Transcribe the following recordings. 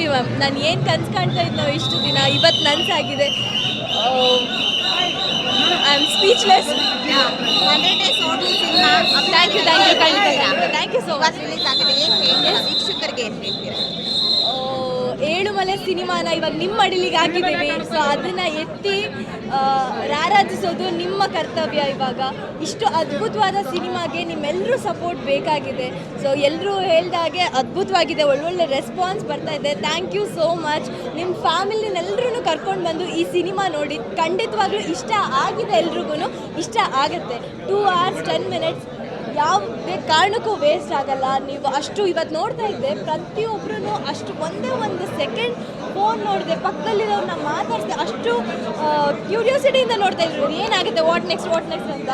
Happy ma'am. ನಾನು ಏನು ಕನ್ಸು ಕಾಣ್ತಾ ಇದ್ನೋ ಇಷ್ಟು ದಿನ ಇವತ್ತು ನನಸಾಗಿದೆ I am speechless hundred days ನೋಡ್ಲಿ cinema thank you thank you ಖಂಡಿತ thank you so much release ಆಗಿದೆ. ಏನು ಹೇಳಿ ವೀಕ್ಷಕರಿಗೆ ಏನು ಹೇಳ್ತೀರಾ? ಏಳುಮಲೆ ಸಿನಿಮಾನ ಇವಾಗ ನಿಮ್ಮ ಅಡಿಲಿಗೆ ಹಾಕಿದ್ದೀವಿ. ಸೊ ಅದನ್ನ ಎತ್ತಿ ರಾರಾಜಿಸೋದು ನಿಮ್ಮ ಕರ್ತವ್ಯ ಇವಾಗ. ಇಷ್ಟು ಅದ್ಭುತವಾದ ಸಿನಿಮಾಗೆ ನಿಮ್ಮೆಲ್ಲರೂ ಸಪೋರ್ಟ್ ಬೇಕಾಗಿದೆ. ಸೊ ಎಲ್ಲರೂ ಹೇಳ್ದಾಗೆ ಅದ್ಭುತವಾಗಿದೆ. ಒಳ್ಳೊಳ್ಳೆ ರೆಸ್ಪಾನ್ಸ್ ಬರ್ತಾ ಇದೆ. ಥ್ಯಾಂಕ್ ಯು ಸೋ ಮಚ್ ನಿಮ್ಮ ಫ್ಯಾಮಿಲಿನೆಲ್ಲರೂ ಕರ್ಕೊಂಡು ಬಂದು ಈ ಸಿನಿಮಾ ನೋಡಿ, ಖಂಡಿತವಾಗ್ಲೂ ಇಷ್ಟ ಆಗಿದೆ ಎಲ್ರಿಗೂ ಇಷ್ಟ ಆಗುತ್ತೆ. ಟೂ ಅವರ್ಸ್ ಟೆನ್ ಮಿನಿಟ್ಸ್ ಯಾವುದೇ ಕಾರಣಕ್ಕೂ ವೇಸ್ಟ್ ಆಗಲ್ಲ. ನೀವು ಅಷ್ಟು ಇವತ್ತು ನೋಡ್ತಾ ಇದ್ದೆ. ಪ್ರತಿಯೊಬ್ಬರೂ ಅಷ್ಟು ಒಂದೇ ಒಂದು ಸೆಕೆಂಡ್ ಫೋನ್ ನೋಡಿದೆ ಪಕ್ಕದಲ್ಲಿರೋರನ್ನ ಮಾತಾಡಿದೆ ಅಷ್ಟು ಕ್ಯೂರಿಯಾಸಿಟಿಯಿಂದ ನೋಡ್ತಾ ಇದ್ರು. ಏನಾಗುತ್ತೆ ವಾಟ್ ನೆಕ್ಸ್ಟ್ ವಾಟ್ ನೆಕ್ಸ್ಟ್ ಅಂತ.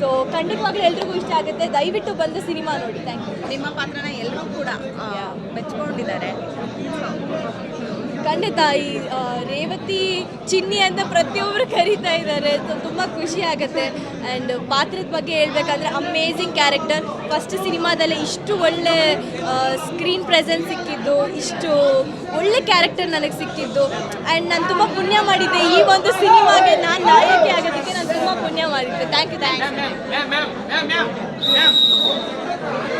ಸೊ ಖಂಡಿತವಾಗ್ಲೂ ಎಲ್ರಿಗೂ ಇಷ್ಟ ಆಗುತ್ತೆ. ದಯವಿಟ್ಟು ಬಂದು ಸಿನಿಮಾ ನೋಡಿ. ಥ್ಯಾಂಕ್ ಯು ನಿಮ್ಮ ಪಾತ್ರನ ಎಲ್ಲರೂ ಕೂಡ ಮೆಚ್ಕೊಂಡಿದ್ದಾರೆ. ಖಂಡಿತ ತಾಯಿ ರೇವತಿ ಚಿನ್ನಿ ಅಂತ ಪ್ರತಿಯೊಬ್ಬರು ಕರೀತಾ ಇದ್ದಾರೆ. ಸೊ, ತುಂಬ ಖುಷಿ ಆಗುತ್ತೆ. ಆ್ಯಂಡ್ ಪಾತ್ರದ ಬಗ್ಗೆ ಹೇಳ್ಬೇಕಂದ್ರೆ ಅಮೇಝಿಂಗ್ ಕ್ಯಾರೆಕ್ಟರ್ ಫಸ್ಟ್ ಸಿನಿಮಾದಲ್ಲೇ ಇಷ್ಟು ಒಳ್ಳೆ ಸ್ಕ್ರೀನ್ ಪ್ರೆಸೆನ್ಸ್ ಸಿಕ್ಕಿದ್ದು, ಇಷ್ಟು ಒಳ್ಳೆ ಕ್ಯಾರೆಕ್ಟರ್ ನನಗೆ ಸಿಕ್ಕಿದ್ದು. ಆ್ಯಂಡ್ ನಾನು ತುಂಬ ಪುಣ್ಯ ಮಾಡಿದ್ದೆ ಈ ಒಂದು ಸಿನಿಮಾಗೆ. ನಾನು ನಾಯಕಿ ಆಗೋದಕ್ಕೆ ನಾನು ತುಂಬ ಪುಣ್ಯ ಮಾಡಿದ್ದೆ. Thank you thank you